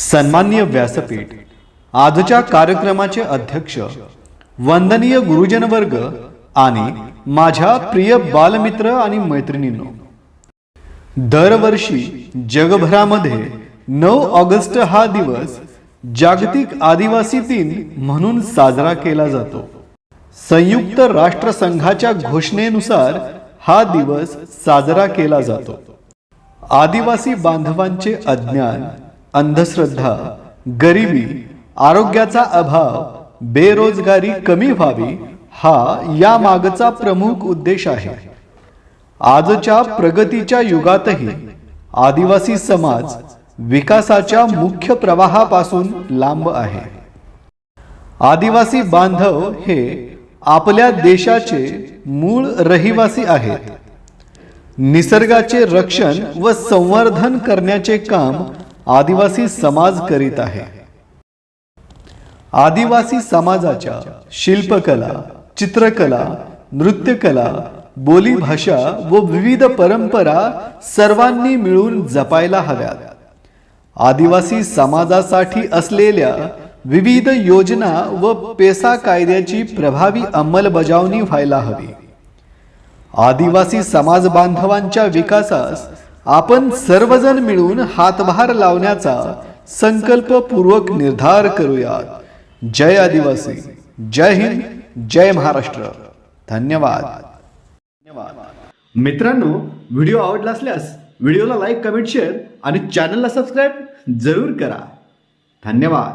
सन्मान्य व्यासपीठ आजच्या कार्यक्रमाचे अध्यक्ष वंदनीय गुरुजनवर्ग आणि माझ्या प्रिय बालमित्र आणि मैत्रिणींनो दरवर्षी जगभरामध्ये नऊ ऑगस्ट हा दिवस जागतिक आदिवासी दिन म्हणून साजरा केला जातो. संयुक्त राष्ट्रसंघाच्या घोषणेनुसार हा दिवस साजरा केला जातो. आदिवासी बांधवांचे अज्ञान अंधश्रद्धा गरिबी आरोग्याचा अभाव बेरोजगारी कमी व्हावी हा या मागचा प्रमुख उद्देश आहे. आजच्या प्रगतीच्या युगातही आदिवासी समाज विकासाच्या मुख्य प्रवाहापासून लांब आहे. आदिवासी बांधव हे आपल्या देशाचे मूळ रहिवासी आहेत. निसर्गाचे रक्षण व संवर्धन करण्याचे काम आदिवासी समाज करीत आहे. आदिवासी समाजाच्या शिल्पकला चित्रकला नृत्यकला बोलीभाषा व विविध परंपरा सर्वांनी मिळून जपायला हव्यात. आदिवासी समाजासाठी असलेल्या विविध योजना व पेसा कायद्याची प्रभावी अंमलबजावणी व्हायला हवी. आदिवासी समाज बांधवांच्या विकासास आपण सर्वजण मिळून हातभार लावण्याचा संकल्पपूर्वक निर्धार करूयात. जय आदिवासी जय हिंद जय महाराष्ट्र. धन्यवाद. मित्रांनो व्हिडिओ आवडला असल्यास व्हिडिओला लाईक कमेंट शेअर आणि चॅनलला सबस्क्राईब जरूर करा. धन्यवाद.